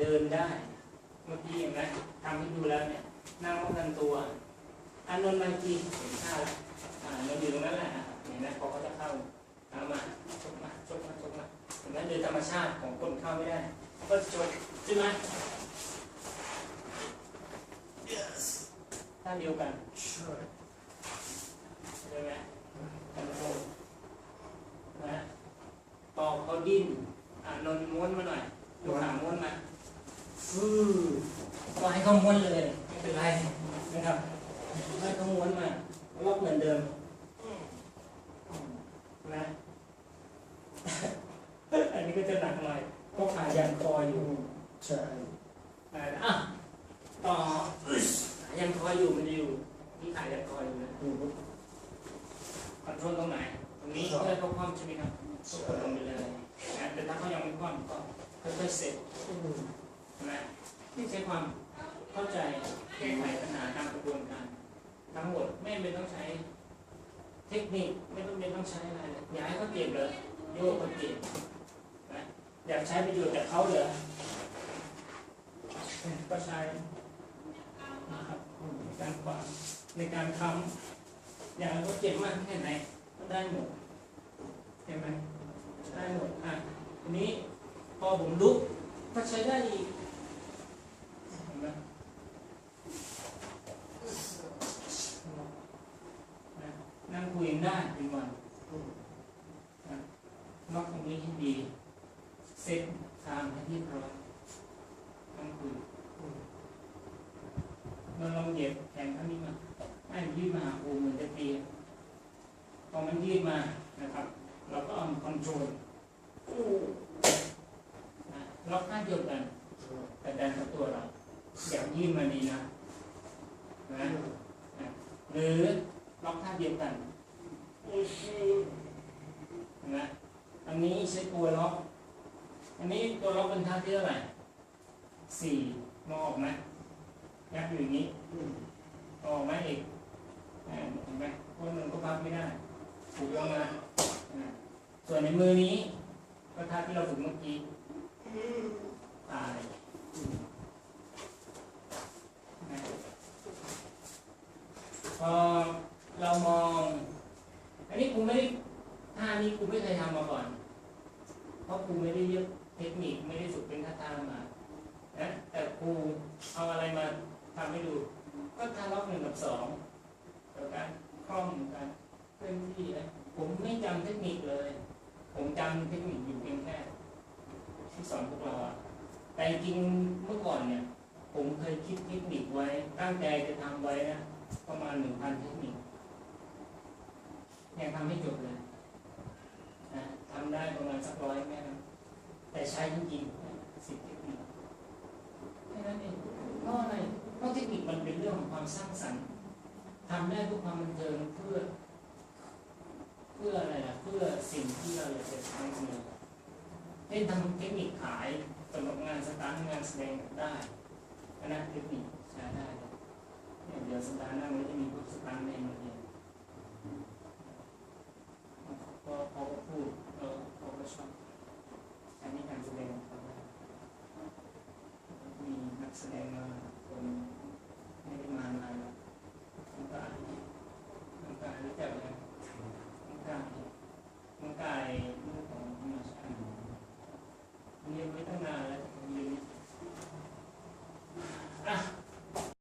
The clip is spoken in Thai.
เดินได้ เมื่อกี้เห็นไหมทำให้ดูแล้วเนี่ยนั่งป้องกันตัวอานนท์บางทีเห็นท่าแล้วอ่ามันอยู่ตรงนั้นแหละเห็นไหมพอเขาจะเข้าเอามาชกมาชกมาชกมาเห็นไหมโดยธรรมชาติของคนเข้าไม่ได้ ก็ชกใช่ไหม yes ท่าเดียวกันใช่ไหมคอนโทรลนะพอเขาดิ้นอ่านนท์ม้วนมาหน่อยยกขาม้วนมา ฟื้ก็ให้เขาม้วนเลยไม่เป็นไรนะครับให้เขาม้วนมาล็อกเหมือนเดิมนะอันนี้ก็จะหนักหน่อยเพราะขายันคออยู่ Try. อ่าอะต่ออึ๊สขายันคออยู่มันจะอยู่นี่ขายันคออยู่นะ Mm. คอนโทรลตรงไหนตรงนี้ครับเพื่อเขาคว่ำใช่ไหมครับกดลงไปเลยนะแต่ถ้าเขายังไม่คว่ำก็ค่อยๆเสร็จ Mm. นะ ที่ใช้ความเข้าใจแก้ไขปัญหาตามกระบวนการ ทั้งหมดไม่เป็นต้องใช้เทคนิคไม่ต้องเป็นต้องใช้อะไรเลยอย่าให้เขาเจ็บเลยโยกเขาเจ็บนะอยากใช้ประโยชน์จากเขาเหรอก็ใช้ในการขวางในการค้ำอย่างเขาเจ็บมากแค่ไหนก็ได้หมดเห็นไหมได้หมดอะทีนี้พอผมลุกก็ใช้ได้อีกเห็นไหมนะนั่งคุยกัน ได้เป็นวันล็อกตรงนี้ให้ดี เซ็ตทางให้เรียบร้อยต้องคุยเราลองเหยียบแขนข้างนี้มาให้มันยืดมาหาอูเหมือนจะตีพอมันยืดมานะครับ เราก็เอาคอนโทรลกูล็อกข้างเดียวกันแต่ดันกับตัวเราอย่ายืดมาดีนะนะนะหรือล็อกข้างเดียวกัน นะอันนี้ใช้ตัวล็อก อันนี้ตัวล็อกเป็นท่าที่เท่าไหร่สี่มองออกไหมยักอยู่อย่างนี้ออกไหมอีกอ่าเห็นไหมคนหนึ่งก็พับไม่ได้ถูกลงมาส่วนในมือนี้ก็ท่าที่เราฝึกเมื่อกี้ตายพอเรามอง นี้กูไม่ได้ท่านี้กูไม่เคยทำมาก่อน เพราะกูไม่ได้เรียกเทคนิคไม่ได้ฝึกเป็นท่าทางมานะแต่ครูเอาอะไรมาทำให้ดู ก็ท่าล็อกหนึ่งกับสองเกี่ยวกันคล่อมกันเคลื่อนที่นะผมไม่จำเทคนิคเลย ผมจำเทคนิคอยู่เพียงแค่ที่สอนพวกเราอะแต่จริงเมื่อก่อนเนี่ย ผมเคยคิดเทคนิคไว้ตั้งใจจะทำไว้นะประมาณหนึ่งพันเทคนิค ยังทำไม่จบเลยนะทำได้ประมาณสักร้อยแม่นะแต่ใช้จริงๆสิบเทคนิคแค่นั้นเองเพราะอะไรเพราะเทคนิคมันเป็นเรื่องของความสร้างสรรค์ทำได้เพื่อความบันเทิงเพื่อ เพื่ออะไรล่ะเพื่อสิ่งที่เราอยากจะทำเสนอเล่นทำเทคนิคขายสำหรับงานสตาร์ทงานแสดงได้อันนั้นเทคนิคใช้ได้เลยเนี่ยเดี๋ยวสตาร์ทหน้ามันจะมีพวกสตาร์ทในมาเรียน